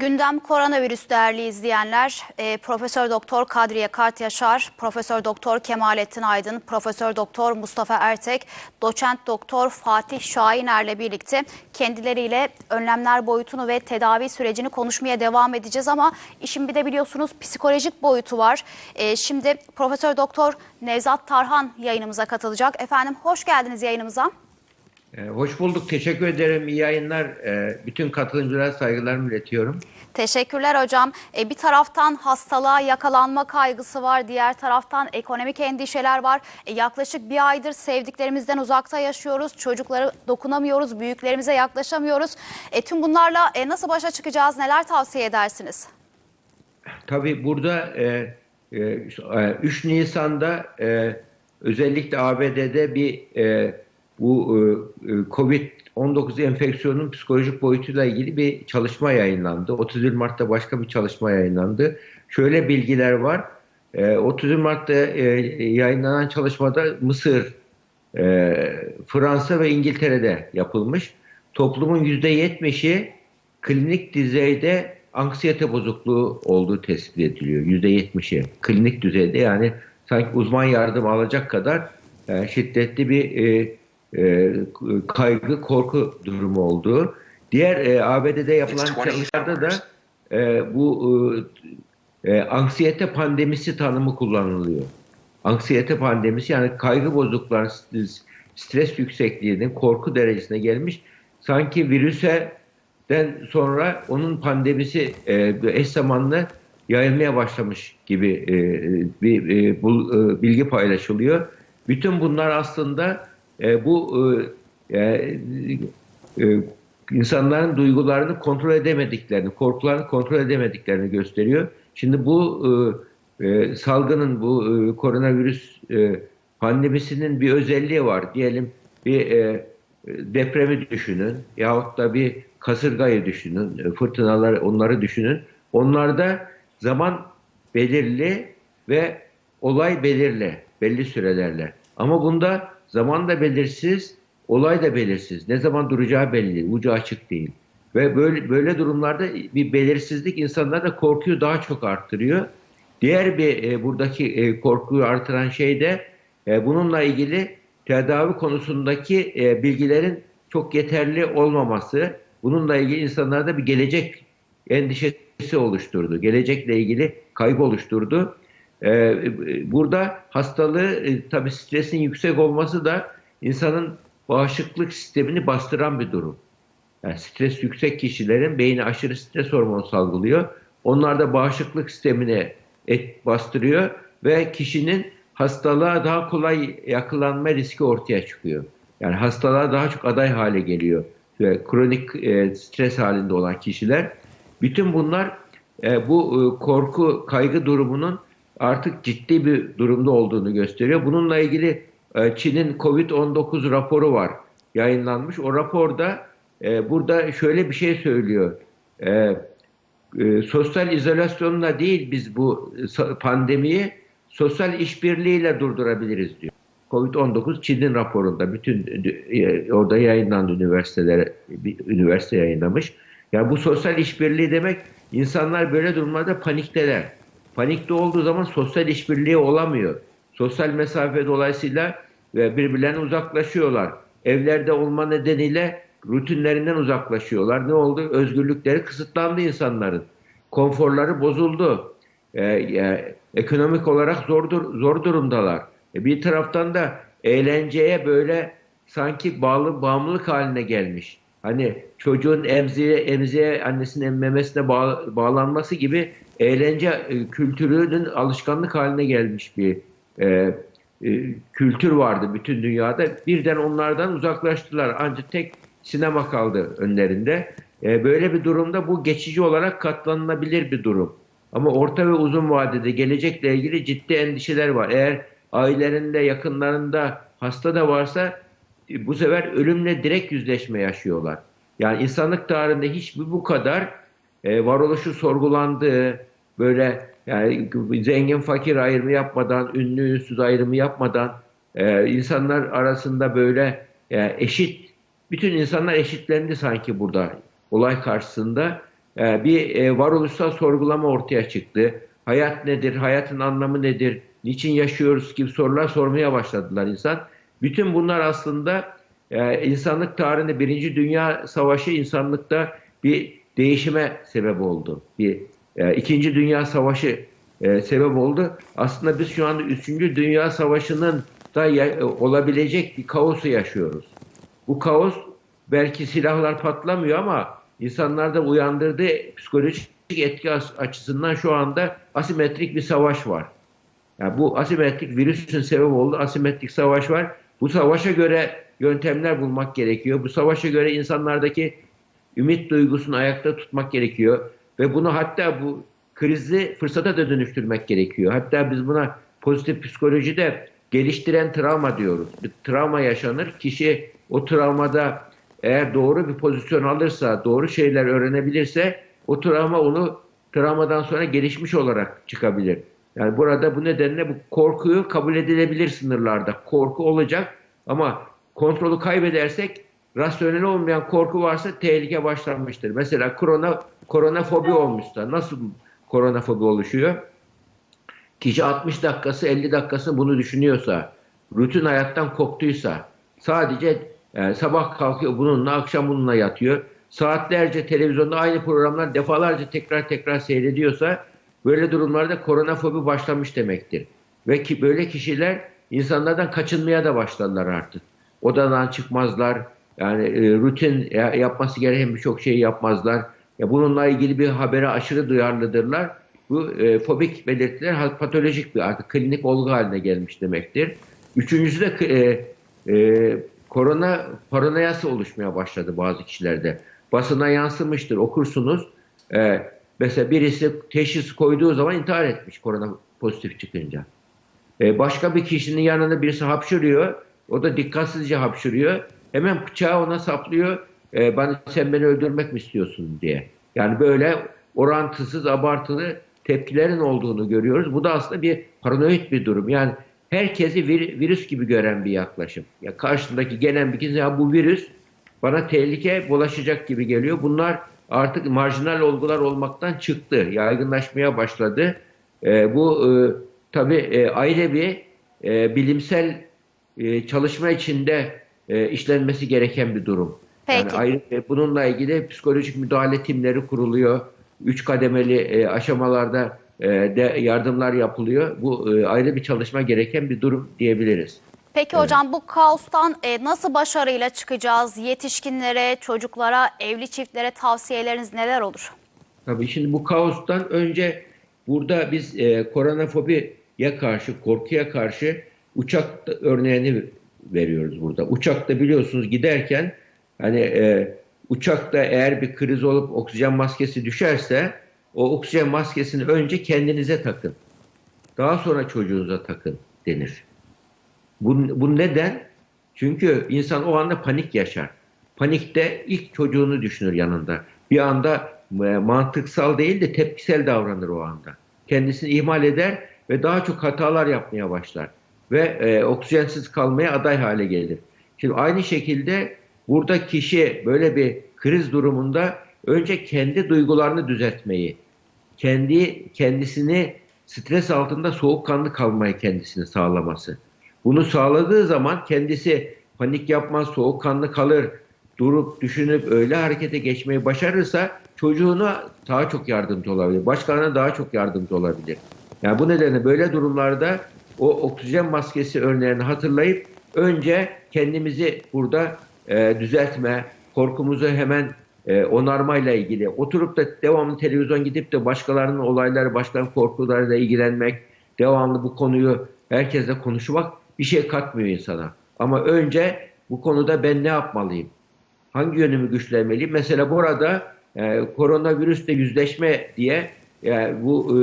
Gündem koronavirüs değerli izleyenler. E, Profesör Doktor Kadriye Kart Yaşar, Profesör Doktor Kemalettin Aydın, Profesör Doktor Mustafa Ertek, Doçent Doktor Fatih Şahiner'le birlikte kendileriyle önlemler boyutunu ve tedavi sürecini konuşmaya devam edeceğiz ama işin bir de biliyorsunuz psikolojik boyutu var. E, şimdi Profesör Doktor Nevzat Tarhan yayınımıza katılacak. Efendim hoş geldiniz yayınımıza. Ee, Hoş bulduk. Teşekkür ederim. İyi yayınlar. Ee, Bütün katılımcılara saygılarımı iletiyorum. Teşekkürler hocam. E, bir taraftan hastalığa yakalanma kaygısı var, diğer taraftan ekonomik endişeler var. E, yaklaşık bir aydır sevdiklerimizden uzakta yaşıyoruz, çocuklara dokunamıyoruz, büyüklerimize yaklaşamıyoruz. E, tüm bunlarla e, nasıl başa çıkacağız, neler tavsiye edersiniz? Tabii burada e, e, 3 Nisan'da e, özellikle ABD'de bir e, bu e, e, COVID-19 enfeksiyonun psikolojik boyutuyla ilgili bir çalışma yayınlandı. 31 Mart'ta başka bir çalışma yayınlandı. Şöyle bilgiler var. E, 31 Mart'ta e, yayınlanan çalışmada Mısır, e, Fransa ve İngiltere'de yapılmış. Toplumun %70'i klinik düzeyde anksiyete bozukluğu olduğu tespit ediliyor. %70'i klinik düzeyde yani sanki uzman yardım alacak kadar e, şiddetli bir e, e, kaygı, korku durumu olduğu. Diğer e, ABD'de yapılan çalışmalarda da e, bu e, e, anksiyete pandemisi tanımı kullanılıyor. Anksiyete pandemisi yani kaygı bozukluğu, stres yüksekliğinin korku derecesine gelmiş. Sanki virüseden sonra onun pandemisi e, eş zamanlı yayılmaya başlamış gibi e, bir e, bu, e, bilgi paylaşılıyor. Bütün bunlar aslında e, bu e, e, insanların duygularını kontrol edemediklerini, korkularını kontrol edemediklerini gösteriyor. Şimdi bu e, e, salgının, bu e, koronavirüs e, pandemisinin bir özelliği var. Diyelim bir e, depremi düşünün yahut da bir kasırgayı düşünün, e, fırtınalar onları düşünün. Onlarda zaman belirli ve olay belirli, belli sürelerle. Ama bunda zaman da belirsiz, olay da belirsiz. Ne zaman duracağı belli, ucu açık değil. Ve böyle böyle durumlarda bir belirsizlik insanlarda korkuyu daha çok arttırıyor. Diğer bir e, buradaki e, korkuyu artıran şey de e, bununla ilgili tedavi konusundaki e, bilgilerin çok yeterli olmaması. Bununla ilgili insanlarda bir gelecek endişesi oluşturdu. Gelecekle ilgili kaygı oluşturdu. Ee, burada hastalığı e, tabii stresin yüksek olması da insanın bağışıklık sistemini bastıran bir durum. Yani stres yüksek kişilerin beyni aşırı stres hormonu salgılıyor. Onlar da bağışıklık sistemini et bastırıyor ve kişinin hastalığa daha kolay yakalanma riski ortaya çıkıyor. Yani hastalığa daha çok aday hale geliyor. Ve kronik e, stres halinde olan kişiler. Bütün bunlar e, bu e, korku, kaygı durumunun artık ciddi bir durumda olduğunu gösteriyor. Bununla ilgili e, Çin'in Covid-19 raporu var yayınlanmış. O raporda e, burada şöyle bir şey söylüyor. E, sosyal izolasyonla değil biz bu pandemiyi sosyal işbirliğiyle durdurabiliriz diyor. Covid-19 Çin'in raporunda bütün orada yayınlandı üniversitelere bir üniversite yayınlamış. Yani bu sosyal işbirliği demek insanlar böyle durumlarda panikteler. Panikte olduğu zaman sosyal işbirliği olamıyor. Sosyal mesafe dolayısıyla birbirlerine uzaklaşıyorlar. Evlerde olma nedeniyle rutinlerinden uzaklaşıyorlar. Ne oldu? Özgürlükleri kısıtlandı insanların. Konforları bozuldu. Ee, e, ekonomik olarak zor, zor durumdalar. E, bir taraftan da eğlenceye böyle sanki bağlı bağımlılık haline gelmiş. Hani çocuğun emziğe, emziğe annesinin emmemesine bağ, bağlanması gibi eğlence e, kültürünün alışkanlık haline gelmiş bir e, e, kültür vardı bütün dünyada. Birden onlardan uzaklaştılar. Ancak tek sinema kaldı önlerinde. E, böyle bir durumda bu geçici olarak katlanılabilir bir durum. Ama orta ve uzun vadede gelecekle ilgili ciddi endişeler var. Eğer ailelerinde, yakınlarında hasta da varsa e, bu sefer ölümle direkt yüzleşme yaşıyorlar. Yani insanlık tarihinde hiç bu kadar e, varoluşu sorgulandığı, böyle yani zengin fakir ayrımı yapmadan, ünlü ünsüz ayrımı yapmadan e, insanlar arasında böyle e, eşit, bütün insanlar eşitlendi sanki burada olay karşısında. e, bir e, varoluşsal sorgulama ortaya çıktı. Hayat nedir? Hayatın anlamı nedir? Niçin yaşıyoruz gibi sorular sormaya başladılar insan. Bütün bunlar aslında e, insanlık tarihinde Birinci Dünya Savaşı insanlıkta bir değişime sebep oldu. Bir e, İkinci Dünya Savaşı e, sebep oldu. Aslında biz şu anda Üçüncü Dünya Savaşı'nın da ya- olabilecek bir kaosu yaşıyoruz. Bu kaos belki silahlar patlamıyor ama insanlarda uyandırdığı psikolojik etki açısından şu anda asimetrik bir savaş var. Yani bu asimetrik virüsün sebep olduğu asimetrik savaş var. Bu savaşa göre yöntemler bulmak gerekiyor. Bu savaşa göre insanlardaki ümit duygusunu ayakta tutmak gerekiyor. Ve bunu hatta bu krizi fırsata da dönüştürmek gerekiyor. Hatta biz buna pozitif psikolojide geliştiren travma diyoruz. Bir travma yaşanır. Kişi o travmada eğer doğru bir pozisyon alırsa, doğru şeyler öğrenebilirse o travma onu travmadan sonra gelişmiş olarak çıkabilir. Yani burada bu nedenle bu korkuyu kabul edilebilir sınırlarda. Korku olacak ama kontrolü kaybedersek rasyonel olmayan korku varsa tehlike başlanmıştır. Mesela korona koronafobi olmuşsa nasıl koronafobi oluşuyor? Kişi 60 dakikası 50 dakikası bunu düşünüyorsa, rutin hayattan koptuysa, sadece e, sabah kalkıyor bununla, akşam bununla yatıyor, saatlerce televizyonda aynı programlar defalarca tekrar tekrar seyrediyorsa, böyle durumlarda koronafobi başlamış demektir. Ve ki böyle kişiler insanlardan kaçınmaya da başladılar artık. Odadan çıkmazlar, yani e, rutin ya- yapması gereken birçok şeyi yapmazlar. Ya bununla ilgili bir habere aşırı duyarlıdırlar. Bu e, fobik belirtiler patolojik bir artık klinik olgu haline gelmiş demektir. Üçüncüsü de e, e, korona paranoyası oluşmaya başladı bazı kişilerde. Basına yansımıştır okursunuz. E, mesela birisi teşhis koyduğu zaman intihar etmiş korona pozitif çıkınca. E, başka bir kişinin yanında birisi hapşırıyor. O da dikkatsizce hapşırıyor. Hemen bıçağı ona saplıyor. E, bana sen beni öldürmek mi istiyorsun diye. Yani böyle orantısız, abartılı tepkilerin olduğunu görüyoruz. Bu da aslında bir paranoid bir durum. Yani herkesi vir- virüs gibi gören bir yaklaşım. Ya karşındaki gelen bir kimse ya bu virüs bana tehlike bulaşacak gibi geliyor. Bunlar artık marjinal olgular olmaktan çıktı. Yaygınlaşmaya başladı. E, bu e, tabii e, ayrı bir e, bilimsel e, çalışma içinde e, işlenmesi gereken bir durum. Yani Peki. ayrı, e, bununla ilgili psikolojik müdahale timleri kuruluyor. Üç kademeli e, aşamalarda e, de yardımlar yapılıyor. Bu e, ayrı bir çalışma gereken bir durum diyebiliriz. Peki hocam bu kaostan e, nasıl başarıyla çıkacağız? Yetişkinlere, çocuklara, evli çiftlere tavsiyeleriniz neler olur? Tabii şimdi bu kaostan önce burada biz e, koronafobiye karşı, korkuya karşı uçak örneğini veriyoruz burada. Uçakta biliyorsunuz giderken hani e, uçakta eğer bir kriz olup oksijen maskesi düşerse o oksijen maskesini önce kendinize takın. Daha sonra çocuğunuza takın denir. Bu, bu neden? Çünkü insan o anda panik yaşar. Panikte ilk çocuğunu düşünür yanında. Bir anda e, mantıksal değil de tepkisel davranır o anda. Kendisini ihmal eder ve daha çok hatalar yapmaya başlar. Ve e, oksijensiz kalmaya aday hale gelir. Şimdi aynı şekilde burada kişi böyle bir kriz durumunda önce kendi duygularını düzeltmeyi, kendi kendisini stres altında soğukkanlı kalmayı kendisini sağlaması. Bunu sağladığı zaman kendisi panik yapmaz, soğukkanlı kalır, durup düşünüp öyle harekete geçmeyi başarırsa çocuğuna daha çok yardımcı olabilir. Başkalarına daha çok yardımcı olabilir. Yani bu nedenle böyle durumlarda o oksijen maskesi örneğini hatırlayıp önce kendimizi burada e, düzeltme, korkumuzu hemen e, onarmayla ilgili oturup da devamlı televizyon gidip de başkalarının olayları, başkalarının korkularıyla ilgilenmek, devamlı bu konuyu herkesle konuşmak bir şey katmıyor insana. Ama önce bu konuda ben ne yapmalıyım? Hangi yönümü güçlenmeliyim? Mesela burada e, koronavirüsle yüzleşme diye e, bu e,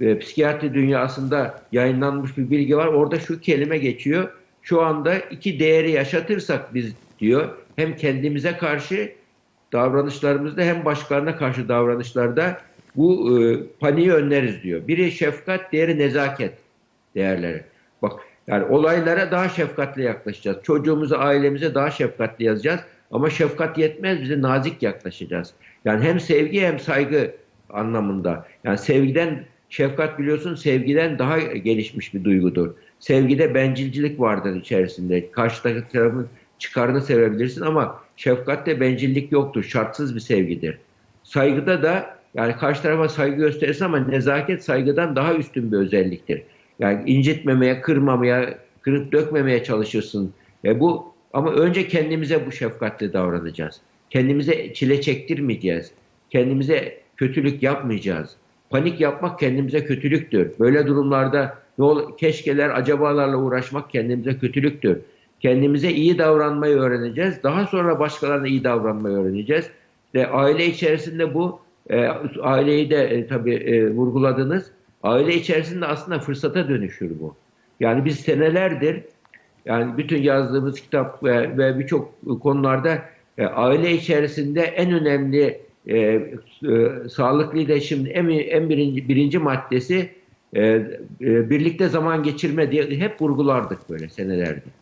e, psikiyatri dünyasında yayınlanmış bir bilgi var. Orada şu kelime geçiyor. Şu anda iki değeri yaşatırsak biz diyor hem kendimize karşı davranışlarımızda hem başkalarına karşı davranışlarda bu e, paniği önleriz diyor. Biri şefkat, diğeri nezaket değerleri. Bak yani olaylara daha şefkatli yaklaşacağız. Çocuğumuza, ailemize daha şefkatli yazacağız. Ama şefkat yetmez bize nazik yaklaşacağız. Yani hem sevgi hem saygı anlamında. Yani sevgiden şefkat biliyorsun sevgiden daha gelişmiş bir duygudur. Sevgide bencilcilik vardır içerisinde. Karşıdaki tarafın çıkarını sevebilirsin ama şefkatte bencillik yoktur. Şartsız bir sevgidir. Saygıda da yani karşı tarafa saygı gösterirsin ama nezaket saygıdan daha üstün bir özelliktir. Yani incitmemeye, kırmamaya, kırıp dökmemeye çalışırsın. Ve bu ama önce kendimize bu şefkatli davranacağız. Kendimize çile çektirmeyeceğiz. Kendimize kötülük yapmayacağız. Panik yapmak kendimize kötülüktür. Böyle durumlarda ne ol keşkeler, acabalarla uğraşmak kendimize kötülüktür. Kendimize iyi davranmayı öğreneceğiz. Daha sonra başkalarına iyi davranmayı öğreneceğiz. Ve aile içerisinde bu e, aileyi de e, tabii e, vurguladınız. Aile içerisinde aslında fırsata dönüşür bu. Yani biz senelerdir yani bütün yazdığımız kitap ve, ve birçok konularda e, aile içerisinde en önemli e, e, sağlıklı iletişimin en, en birinci, birinci maddesi e, e, birlikte zaman geçirme diye hep vurgulardık böyle senelerdir.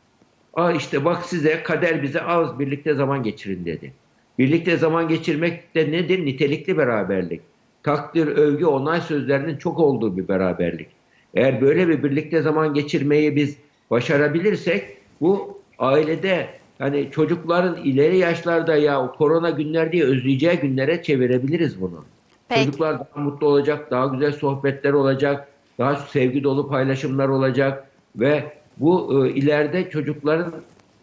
Aa işte bak size kader bize az birlikte zaman geçirin dedi. Birlikte zaman geçirmek de nedir? Nitelikli beraberlik. Takdir, övgü, onay sözlerinin çok olduğu bir beraberlik. Eğer böyle bir birlikte zaman geçirmeyi biz başarabilirsek bu ailede hani çocukların ileri yaşlarda ya korona günler diye özleyeceği günlere çevirebiliriz bunu. Peki. Çocuklar daha mutlu olacak, daha güzel sohbetler olacak, daha sevgi dolu paylaşımlar olacak ve bu e, ileride çocukların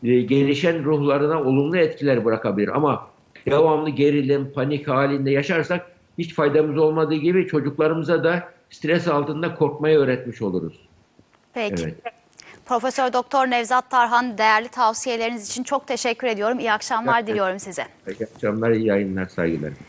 e, gelişen ruhlarına olumlu etkiler bırakabilir. Ama devamlı gerilim, panik halinde yaşarsak hiç faydamız olmadığı gibi çocuklarımıza da stres altında korkmayı öğretmiş oluruz. Peki. Evet. Profesör Doktor Nevzat Tarhan değerli tavsiyeleriniz için çok teşekkür ediyorum. İyi akşamlar Evet. diliyorum size. İyi akşamlar, iyi yayınlar, saygılar.